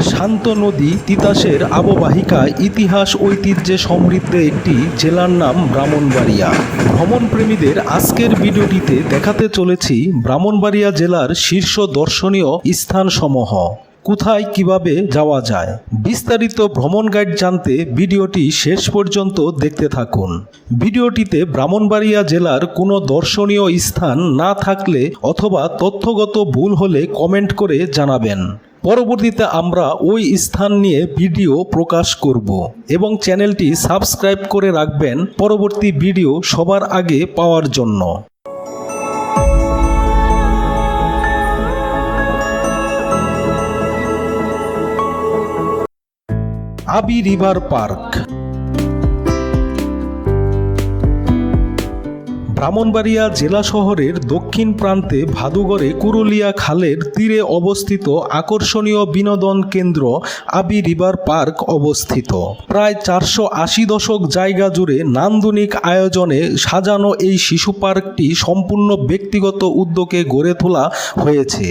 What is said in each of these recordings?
শান্ত নদী তিতাসের আববাহিকায় ইতিহাস ঐতিহ্যে সমৃদ্ধ একটি জেলার নাম ব্রাহ্মণবাড়িয়া। ভ্রমণপ্রেমীদের আজকের ভিডিওটিতে দেখাতে চলেছি ব্রাহ্মণবাড়িয়া জেলার শীর্ষ দর্শনীয় স্থানসমূহ। কোথায় কীভাবে যাওয়া যায়? বিস্তারিত ভ্রমণ গাইড জানতে ভিডিওটি শেষ পর্যন্ত দেখতে থাকুন। ভিডিওটিতে ব্রাহ্মণবাড়িয়া জেলার কোনো দর্শনীয় স্থান না থাকলে অথবা তথ্যগত ভুল হলে কমেন্ট করে জানাবেন। পরবর্তীতে আমরা ওই স্থান নিয়ে ভিডিও প্রকাশ করব এবং চ্যানেলটি সাবস্ক্রাইব করে রাখবেন পরবর্তী ভিডিও সবার আগে পাওয়ার জন্য। আবি রিভার পার্ক। ব্রাহ্মণবাড়িয়া জেলা শহরের দক্ষিণ প্রান্তে ভাদুগড়ে কুরুলিয়া খালের তীরে অবস্থিত আকর্ষণীয় বিনোদন কেন্দ্র আবি রিভার পার্ক অবস্থিত। প্রায় চারশো আশি দশক জায়গা জুড়ে নান্দনিক আয়োজনে সাজানো এই শিশু পার্কটি সম্পূর্ণ ব্যক্তিগত উদ্যোগে গড়ে তোলা হয়েছে।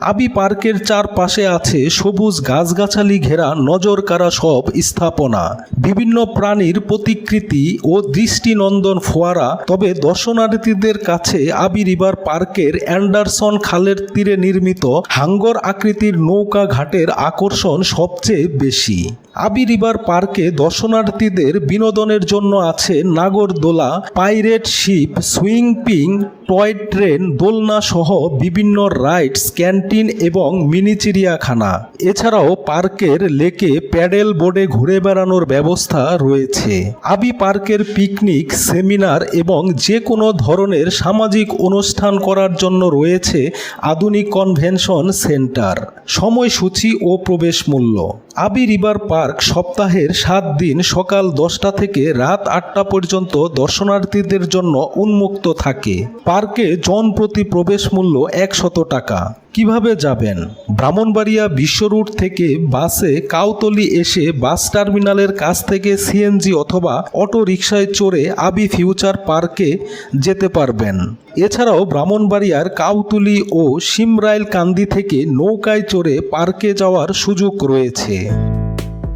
আবি পার্কের চারপাশে আছে সবুজ গাছগাছালি ঘেরা নজর কারা সব স্থাপনা। বিভিন্ন প্রাণীর প্রতিকৃতি ও দৃষ্টিনন্দন ফোয়ারা। তবে দর্শনার্থীদের কাছে আবি রিভার পার্কের অ্যান্ডারসন খালের তীরে নির্মিত হাঙ্গর আকৃতির নৌকা ঘাটের আকর্ষণ সবচেয়ে বেশি। আবি রিভার পার্কে দর্শনার্থীদের বিনোদনের জন্য আছে নাগরদোলা, pirate ship, swinging, toy train, দোলনা সহ বিভিন্ন রাইডস, ক্যান্টিন এবং মিনি চিড়িয়াখানা। এছাড়াও পার্কের লেকে প্যাডেল বোর্ডে ঘুরে বেড়ানোর ব্যবস্থা রয়েছে। আবি পার্কের পিকনিক, সেমিনার এবং যে কোনো ধরনের সামাজিক অনুষ্ঠান করার জন্য রয়েছে আধুনিক কনভেনশন সেন্টার। সময়সূচি ও প্রবেশ মূল্য। আবি রিভার পার্ক সপ্তাহের সাত দিন সকাল দশটা থেকে রাত আটটা পর্যন্ত দর্শনার্থীদের জন্য উন্মুক্ত থাকে। পার্কে জন প্রতি প্রবেশ মূল্য একশত টাকা। কীভাবে যাবেন? ব্রাহ্মণবাড়িয়া বিশ্ব রুট থেকে বাসে কাউতলি এসে বাস টার্মিনালের কাছ থেকে সিএনজি অথবা অটো রিকশায় চড়ে আবি ফিউচার পার্কে যেতে পারবেন। এছাড়াও ব্রাহ্মণবাড়িয়ার কাউতুলি ও সিমরাইল কান্দি থেকে নৌকায় চড়ে পার্কে যাওয়ার সুযোগ রয়েছে।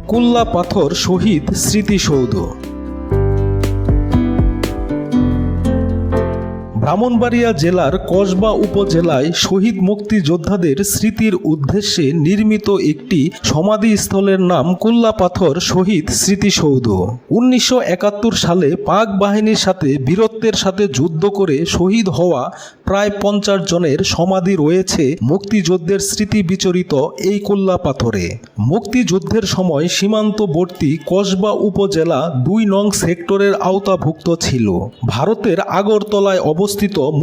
কুল্লা পাথর শহীদ স্মৃতিসৌধ। ব্রাহ্মণবাড়িয়া জেলার কসবা উপজেলায় শহীদ মুক্তিযোদ্ধাদের স্মৃতির উদ্দেশ্যে নির্মিত একটি সমাধিস্থলের নাম কুল্লাপাথর শহীদ স্মৃতিসৌধ। উনিশশো একাত্তর সালে পাক বাহিনীর সাথে বীরত্বের সাথে যুদ্ধ করে শহীদ হওয়া প্রায় পঞ্চাশ জনের সমাধি রয়েছে মুক্তিযুদ্ধের স্মৃতি বিচরিত এই কুল্লাপাথরে। মুক্তিযুদ্ধের সময় সীমান্তবর্তী কসবা উপজেলা দুই নং সেক্টরের আওতাভুক্ত ছিল। ভারতের আগরতলায় অবস্থিত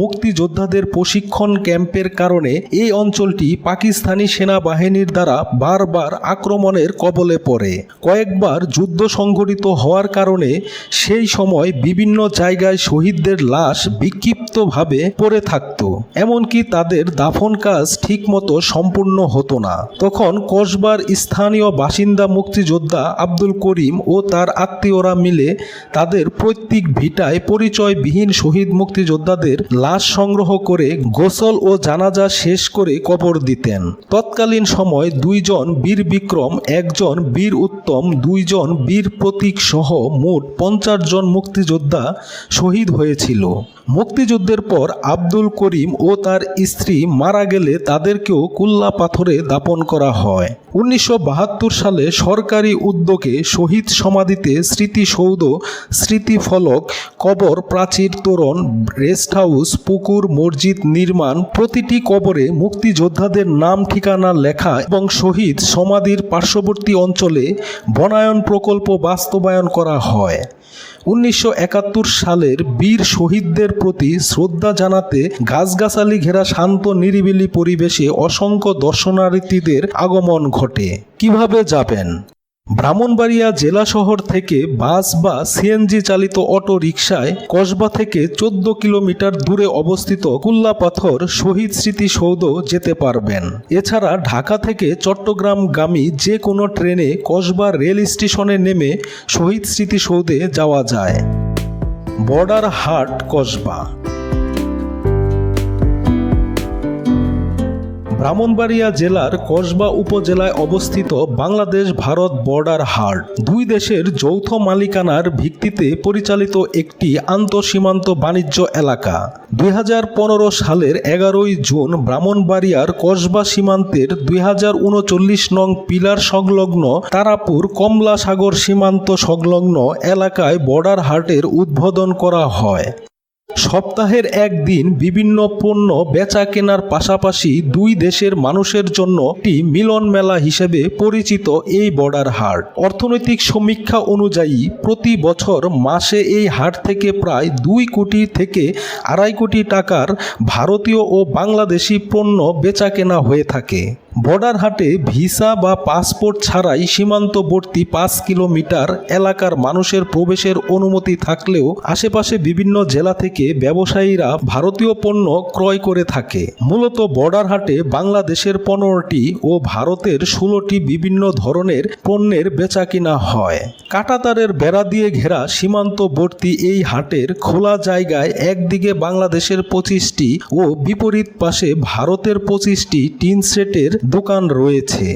মুক্তিযোদ্ধাদের প্রশিক্ষণ ক্যাম্পের কারণে এই অঞ্চলটি পাকিস্তানি সেনাবাহিনীর দ্বারা বারবার আক্রমণের কবলে পড়ে। কয়েকবার যুদ্ধ সংঘটিত হওয়ার কারণে সেই সময় বিভিন্ন জায়গায় শহীদদের লাশ বিক্ষিপ্তভাবে পড়ে থাকত, এমনকি তাদের দাফন কাজ ঠিকমতো সম্পূর্ণ হতো না। তখন কসবার স্থানীয় বাসিন্দা মুক্তিযোদ্ধা আব্দুল করিম ও তার আত্মীয়রা মিলে তাদের প্রত্যেক ভিটায় পরিচয়বিহীন শহীদ মুক্তিযোদ্ধাদের লাশ সংগ্রহ করে গোসল ও জানাজা শেষ করে কবর দিতেন। তৎকালীন সময় দুইজন বীর বিক্রম, একজন বীর উত্তম, দুইজন বীর প্রতীক সহ মোট পঞ্চাশ জন মুক্তিযোদ্ধা শহীদ হয়েছিল। মুক্তিযুদ্ধের পর আব্দুল করিম ও তার স্ত্রী মারা গেলে তাদেরকেও কুল্লা পাথরে দাপন করা হয়। উনিশশো বাহাত্তর সালে সরকারি উদ্যোগে শহীদ সমাধিতে স্মৃতিসৌধ, স্মৃতিফলক, কবর, প্রাচীর তোরণ, রেস্ট হাউস, পুকুর, মসজিদ নির্মাণ, প্রতিটি কবরে মুক্তিযোদ্ধাদের নাম, ঠিকানা লেখা এবং শহীদ সমাধির পার্শ্ববর্তী অঞ্চলে বনায়ন প্রকল্প বাস্তবায়ন করা হয়। উনিশশো একাত্তর সালের বীর শহীদদের প্রতি শ্রদ্ধা জানাতে গাছগাছালি ঘেরা শান্ত নিরিবিলি পরিবেশে অসংখ্য দর্শনার্থীদের আগমন ঘটে। কীভাবে যাবেন? ব্রাহ্মণবাড়িয়া জেলা শহর থেকে বাস বা সিএনজি চালিত অটো রিকশায় কসবা থেকে চোদ্দ কিলোমিটার দূরে অবস্থিত কুল্লাপাথর শহীদ স্মৃতিসৌধ যেতে পারবেন। এছাড়া ঢাকা থেকে চট্টগ্রামগামী যে কোনো ট্রেনে কসবা রেল স্টেশনে নেমে শহীদ স্মৃতিসৌধে যাওয়া যায়। বর্ডার হাট কসবা। ব্রাহ্মণবাড়িয়া জেলার কসবা উপজেলায় অবস্থিত বাংলাদেশ ভারত বর্ডার হাট। দুই দেশের যৌথ মালিকানার ভিত্তিতে পরিচালিত একটি আন্তঃসীমান্ত বাণিজ্য এলাকা। দুই হাজার পনেরো সালের এগারোই জুন ব্রাহ্মণবাড়িয়ার কসবা সীমান্তের দুই হাজার উনচল্লিশ নং পিলার সংলগ্ন তারাপুর কমলা সাগর সীমান্ত সংলগ্ন এলাকায় বর্ডার হাটের উদ্বোধন করা হয়। সপ্তাহের একদিন বিভিন্ন পণ্য বেচা কেনার পাশাপাশি দুই দেশের মানুষের জন্য একটি মিলন মেলা হিসেবে পরিচিত এই বর্ডার হাট। অর্থনৈতিক সমীক্ষা অনুযায়ী প্রতি বছর মাসে এই হাট থেকে প্রায় দুই কোটি থেকে আড়াই কোটি টাকার ভারতীয় ও বাংলাদেশি পণ্য বেচা কেনা হয়ে থাকে। বর্ডার হাটে ভিসা বা পাসপোর্ট ছাড়াই সীমান্তবর্তী পাঁচ কিলোমিটার এলাকার মানুষের প্রবেশের অনুমতি থাকলেও আশেপাশে বিভিন্ন জেলা থেকে ব্যবসায়ীরা ভারতীয় পণ্য ক্রয় করে থাকে। মূলত বর্ডার হাটে বাংলাদেশের পনেরোটি ও ভারতের ষোলোটি বিভিন্ন ধরনের পণ্যের বেচা কিনা হয়। কাটাতারের বেড়া দিয়ে ঘেরা সীমান্তবর্তী এই হাটের খোলা জায়গায় একদিকে বাংলাদেশের পঁচিশটি ও বিপরীত পাশে ভারতের পঁচিশটি টিন সেটের দোকান রয়েছে।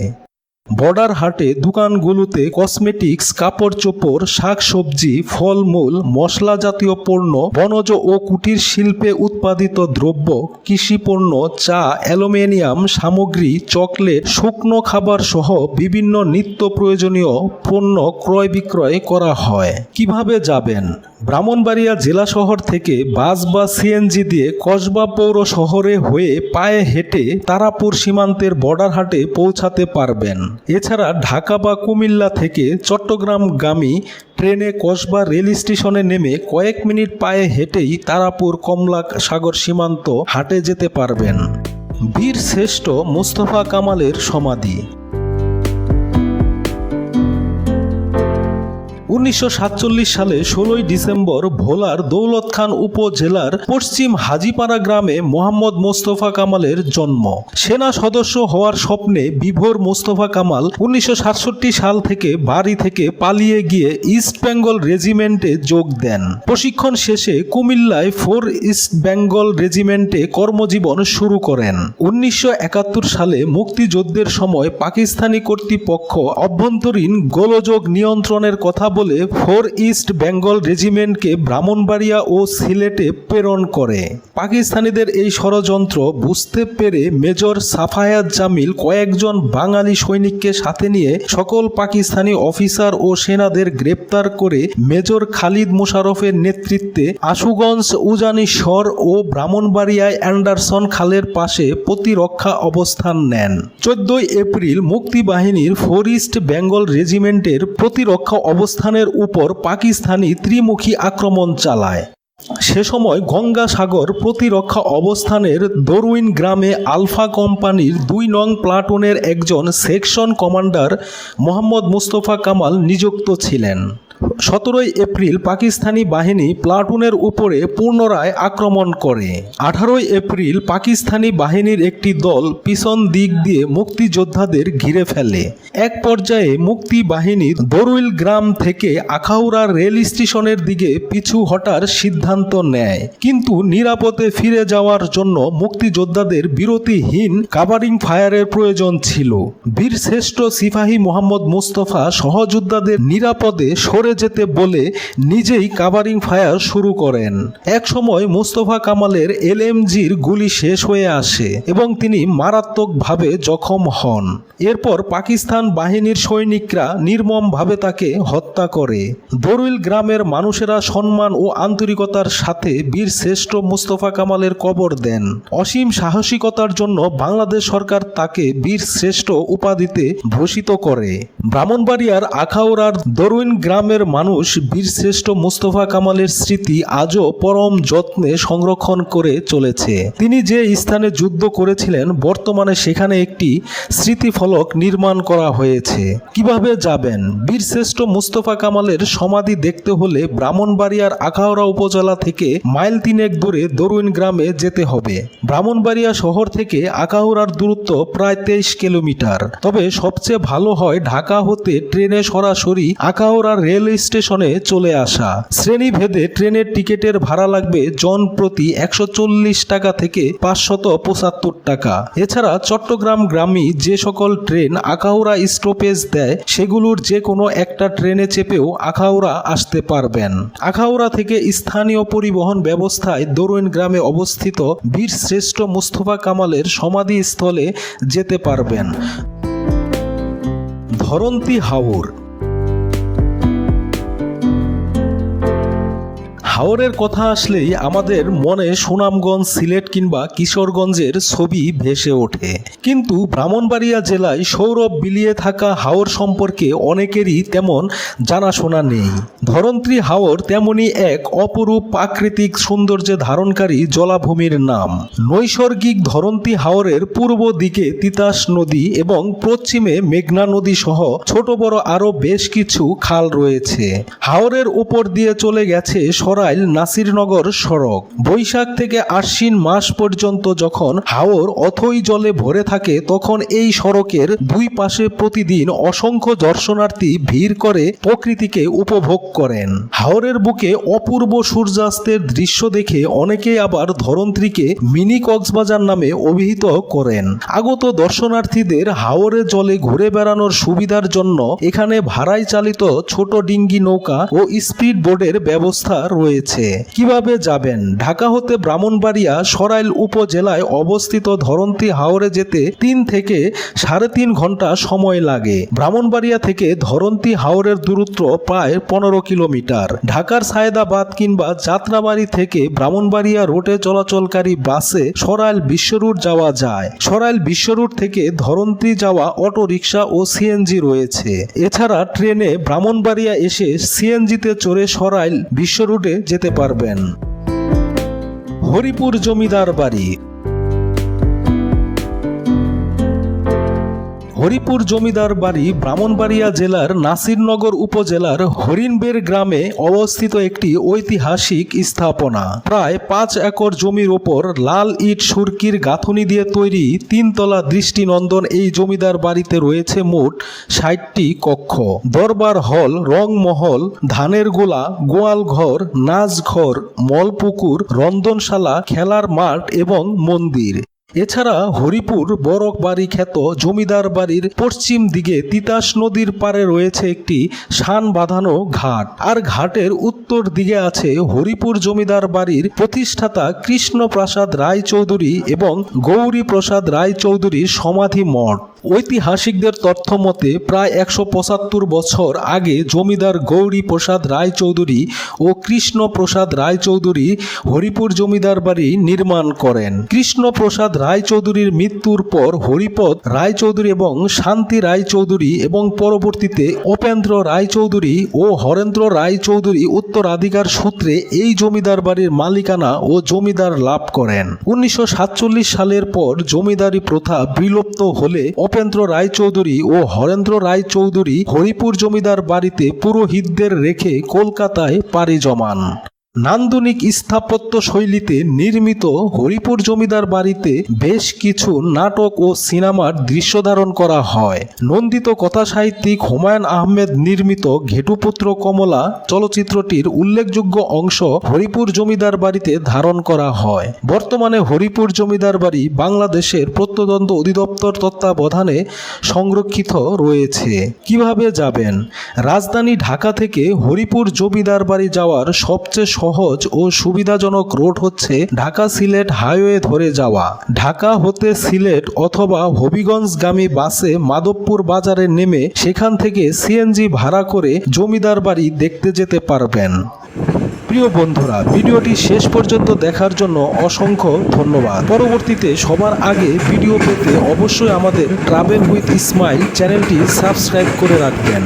বর্ডার হাটে দোকানগুলোতে কসমেটিক্স, কাপড় চোপড়, শাকসবজি, ফলমূল মশলা জাতীয় পণ্য, বনজ ও কুটির শিল্পে উৎপাদিত দ্রব্য কৃষি পণ্য চা, অ্যালুমিনিয়াম, সামগ্রী, চকলেট, শুকনো খাবার সহ বিভিন্ন নিত্য প্রয়োজনীয় পণ্য ক্রয় বিক্রয় করা হয়। কীভাবে যাবেন? ব্রাহ্মণবাড়িয়া জেলা শহর থেকে বাস বা সিএনজি দিয়ে কসবা পৌর শহরে হয়ে পায়ে হেঁটে তারাপুর সীমান্তের বর্ডার হাটে পৌঁছাতে পারবেন। এছাড়া ঢাকা বা কুমিল্লা থেকে চট্টগ্রামগামী ট্রেনে কসবা রেল স্টেশনে নেমে কয়েক মিনিট পায়ে হেঁটেই তারাপুর কমলা সাগর সীমান্ত হাটে যেতে পারবেন। বীর শ্রেষ্ঠ মুস্তফা কামালের সমাধি। উনিশশো সাতচল্লিশ সালে ষোলোই ডিসেম্বর ভোলার দৌলত খান উপজেলার পশ্চিম হাজিপাড়া গ্রামে মোহাম্মদ মোস্তফা কামালের জন্ম। সেনা সদস্য হওয়ার স্বপ্নে বিভোর মোস্তফা কামাল উনিশশো সাতষট্টি সাল থেকে বাড়ি থেকে পালিয়ে গিয়ে ইস্ট বেঙ্গল রেজিমেন্টে যোগ দেন। প্রশিক্ষণ শেষে কুমিল্লায় ফোর ইস্ট বেঙ্গল রেজিমেন্টে কর্মজীবন শুরু করেন। উনিশশো একাত্তর সালে মুক্তিযুদ্ধের সময় পাকিস্তানি কর্তৃপক্ষ অভ্যন্তরীণ গোলযোগ নিয়ন্ত্রণের কথা ফোর ইস্ট বেঙ্গল রেজিমেন্টকে ব্রাহ্মণবাড়িয়া ও সিলেটে প্রেরণ করে। পাকিস্তানিদের এই ষড়যন্ত্র বুঝতে পেরে মেজর সাফায়াত জামিল কয়েকজন বাঙালি সৈনিককে সাথে নিয়ে সকল পাকিস্তানি অফিসার ও সেনাদের গ্রেপ্তার করে মেজর খালিদ মোশারফের নেতৃত্বে আশুগঞ্জ উজানিশ্বর ও ব্রাহ্মণবাড়িয়ায় অ্যান্ডারসন খালের পাশে প্রতিরক্ষা অবস্থান নেন। চোদ্দই এপ্রিল মুক্তিবাহিনীর ফোর ইস্ট বেঙ্গল রেজিমেন্টের প্রতিরক্ষা অবস্থানের উপর পাকিস্তানি ত্রিমুখী আক্রমণ চালায়। সে সময় গঙ্গাসাগর প্রতিরক্ষা অবস্থানের দরুইন গ্রামে আলফা কোম্পানির দুই নং প্লাটুনের একজন সেকশন কমান্ডার মোহাম্মদ মুস্তফা কামাল নিযুক্ত ছিলেন। সতেরোই এপ্রিল পাকিস্তানি বাহিনী প্লাটুনের উপরে পুনরায় আক্রমণ করে। আঠারোই এপ্রিল পাকিস্তানি বাহিনীর একটি দল পিছন দিক দিয়ে মুক্তিযোদ্ধাদের ঘিরে ফেলে। এক পর্যায়ে মুক্তি বাহিনী দরুইল গ্রাম থেকে আখাউড়া রেল স্টেশনের দিকে পিছু হটার সিদ্ধান্ত নেয়। কিন্তু নিরাপদে ফিরে যাওয়ার জন্য মুক্তিযোদ্ধাদের বিরতিহীন কাভারিং ফায়ারের প্রয়োজন ছিল। বীরশ্রেষ্ঠ সিপাহী মোহাম্মদ মুস্তফা সহযোদ্ধাদের নিরাপদে সরে যেতে বলে নিজেই কাভারিং ফায়ার শুরু করেন। এক সময় মুস্তফা কামালের এলএমজির গুলি শেষ হয়ে আসে এবং তিনি মারাত্মকভাবে জখম হন। এরপর পাকিস্তান বাহিনীর সৈনিকরা নির্মমভাবে তাকে হত্যা করে। দরুইল গ্রামের মানুষেরা সম্মান ও আন্তরিকতার সাথে বীর শ্রেষ্ঠ মুস্তফা কামালের কবর দেন। অসীম সাহসিকতার জন্য বাংলাদেশ সরকার তাকে বীর শ্রেষ্ঠ উপাধিতে ভূষিত করে। ব্রাহ্মণবাড়িয়ার আখাউড়ার দরুইন গ্রামের মানুষ বীরশ্রেষ্ঠ মুস্তফা কামালের স্মৃতি আজও পরম যত্নে সংরক্ষণ করে চলেছে। তিনি যে স্থানে যুদ্ধ করেছিলেন, বর্তমানে সেখানে একটি স্মৃতিফলক নির্মাণ করা হয়েছে। কীভাবে যাবেন? বীরশ্রেষ্ঠ মুস্তফা কামালের সমাধি দেখতে হলে ব্রাহ্মণবাড়িয়ার আখাউড়া উপজেলা থেকে মাইল তিনেক দূরে দরুইন গ্রামে যেতে হবে। ব্রাহ্মণবাড়িয়া শহর থেকে আখাউড়ার দূরত্ব প্রায় তেইশ কিলোমিটার। তবে সবচেয়ে ভালো হয় ঢাকা হতে ট্রেনে সরাসরি আখাউড়া রেল রেল স্টেশনে চলে আসা। শ্রেণীভেদে ট্রেনের টিকিটের ভাড়া লাগবে জন প্রতি একশো চল্লিশ টাকা থেকে পাঁচশত পঁচাত্তর টাকা। এছাড়া চট্টগ্রাম গ্রামী যে সকল ট্রেন আখাউড়া স্টপেজ দেয়, সেগুলোর যে কোনো একটা ট্রেনে চেপেও আখাউড়া আসতে পারবেন। আখাউড়া থেকে স্থানীয় পরিবহন ব্যবস্থায় দরুইন গ্রামে অবস্থিত বীর শ্রেষ্ঠ মুস্তফা কামালের সমাধিস্থলে যেতে পারবেন। ধরন্তি হাওর হাওরের কথা আসলেই আমাদের মনে সুনামগঞ্জ, সিলেট কিংবা কিশোরগঞ্জের ছবি ভেসে ওঠে। কিন্তু ব্রাহ্মণবাড়িয়া জেলায় সৌরভ বিলিয়ে থাকা হাওর সম্পর্কে অনেকেরই তেমন জানাশোনা নেই। ধরন্ত্রী হাওর তেমনি এক অপরূপ প্রাকৃতিক সৌন্দর্যে ধারণকারী জলাভূমির নাম। নৈসর্গিক ধরন্তি হাওরের পূর্ব দিকে তিতাস নদী এবং পশ্চিমে মেঘনা নদী সহ ছোট বড় আরও বেশ কিছু খাল রয়েছে। হাওরের উপর দিয়ে চলে গেছে সরাইল নাসিরনগর সড়ক। বৈশাখ থেকে আশ্বিন মাস পর্যন্ত যখন হাওর অথই জলে ভরে থাকে, তখন এই সড়কের দুই পাশে প্রতিদিন অসংখ্য দর্শনার্থী ভিড় করে প্রকৃতিকে উপভোগ করেন। হাওরের বুকে অপূর্ব সূর্যাস্তের দৃশ্য দেখে অনেকেই আবার ধরন্ত্রীকে মিনি কক্সবাজার নামে অভিহিত করেন। আগত দর্শনার্থীদের হাওরে জলে ঘুরে বেড়ানোর সুবিধার জন্য এখানে ভাড়ায় চালিত ছোট ডিঙ্গি নৌকা ও স্পিড বোর্ডের ব্যবস্থা রয়েছে কীভাবে যাবেন? ঢাকা হতে ব্রাহ্মণবাড়িয়া সরাইল উপজেলায় অবস্থিত ধরন্তি হাওরে যেতে তিন থেকে সাড়ে তিন ঘণ্টা সময় লাগে। ব্রাহ্মণবাড়িয়া থেকে ধরন্তি হাওরের দূরত্ব প্রায় পনেরো কিলোমিটার। ঢাকার সায়দাবাদ কিংবা যাত্রাবাড়ি থেকে ব্রাহ্মণবাড়িয়া রোডে চলাচলকারী বাসে সরাইল বিশ্বরুট যাওয়া যায়। সরাইল বিশ্বরুট থেকে ধরন্তি যাওয়া অটো রিক্সা ও সিএনজি রয়েছে। এছাড়া ট্রেনে ব্রাহ্মণবাড়িয়া এসে সিএনজিতে চড়ে সরাইল বিশ্ব রুটে যেতে পারবেন। হরিপুর জমিদার বাড়ি। হরিপুর জমিদার বাড়ি ব্রাহ্মণবাড়িয়া জেলার নাসিরনগর উপজেলার হরিণবের গ্রামে অবস্থিত একটি ঐতিহাসিক স্থাপনা। প্রায় পাঁচ একর জমির ওপর লাল ইট সুরকির গাঁথনি দিয়ে তৈরি তিনতলা দৃষ্টিনন্দন এই জমিদার বাড়িতে রয়েছে মোট ষাটটি কক্ষ। দরবার হল, রংমহল, ধানের গোলা, গোয়াল ঘর নাচঘর মলপুকুর, রন্ধনশালা, খেলার মাঠ এবং মন্দির। এছাড়া হরিপুর বরক বাড়ি খ্যাত জমিদার বাড়ির পশ্চিম দিকে তিতাস নদীর পারে রয়েছে একটি শান বাঁধানো ঘাট। আর ঘাটের উত্তর দিকে আছে হরিপুর জমিদার বাড়ির প্রতিষ্ঠাতা কৃষ্ণপ্রসাদ রায় চৌধুরী এবং গৌরী প্রসাদ রায় চৌধুরীর সমাধি মঠ। ঐতিহাসিকদের তথ্য মতে, প্রায় একশো পঁচাত্তর বছর আগে জমিদার গৌরী প্রসাদ রায় চৌধুরী ও কৃষ্ণ প্রসাদ রায় চৌধুরী হরিপুর জমিদার বাড়ি নির্মাণ করেন। কৃষ্ণ প্রসাদ রায় চৌধুরীর মৃত্যুর পর হরিপদ রায় চৌধুরী এবং শান্তি রায় চৌধুরী এবং পরবর্তীতে উপেন্দ্র রায় চৌধুরী ও হরেন্দ্র রায় চৌধুরী উত্তরাধিকার সূত্রে এই জমিদার বাড়ির মালিকানা ও জমিদার লাভ করেন। উনিশশো সাতচল্লিশ সালের পর জমিদারি প্রথা বিলুপ্ত হলে উপেন্দ্র রায়চৌধুরী ও হরেন্দ্র রায়চৌধুরী হরিপুর জমিদার বাড়িতে পুরোহিতদের রেখে কলকাতায় পাড়ি জমান। নান্দনিক স্থাপত্য শৈলীতে নির্মিত হরিপুর জমিদার বাড়িতে বেশ কিছু নাটক ও সিনেমার দৃশ্য ধারণ করা হয়। নন্দিত কথাসাহিত্যিক হুমায়ুন আহমেদ নির্মিত ঘেটুপুত্র কমলা চলচ্চিত্রটির উল্লেখযোগ্য অংশ হরিপুর জমিদার বাড়িতে ধারণ করা হয়। বর্তমানে হরিপুর জমিদার বাড়ি বাংলাদেশের প্রত্নতন্ত্র অধিদপ্তর তত্ত্বাবধানে সংরক্ষিত রয়েছে। কীভাবে যাবেন? রাজধানী ঢাকা থেকে হরিপুর জমিদার বাড়ি যাওয়ার সবচেয়ে সহজ ও সুবিধাজনক রোড হচ্ছে ঢাকা সিলেট হাইওয়ে ধরে যাওয়া। ঢাকা হতে সিলেট অথবা হবিগঞ্জগামী বাসে মাধবপুর বাজারে নেমে সেখান থেকে সিএনজি ভাড়া করে জমিদার বাড়ি দেখতে যেতে পারবেন। প্রিয় বন্ধুরা, ভিডিওটি শেষ পর্যন্ত দেখার জন্য অসংখ্য ধন্যবাদ। পরবর্তীতে সবার আগে ভিডিও পেতে অবশ্যই আমাদের ট্রাভেল উইথ ইসমাইল চ্যানেলটি সাবস্ক্রাইব করে রাখবেন।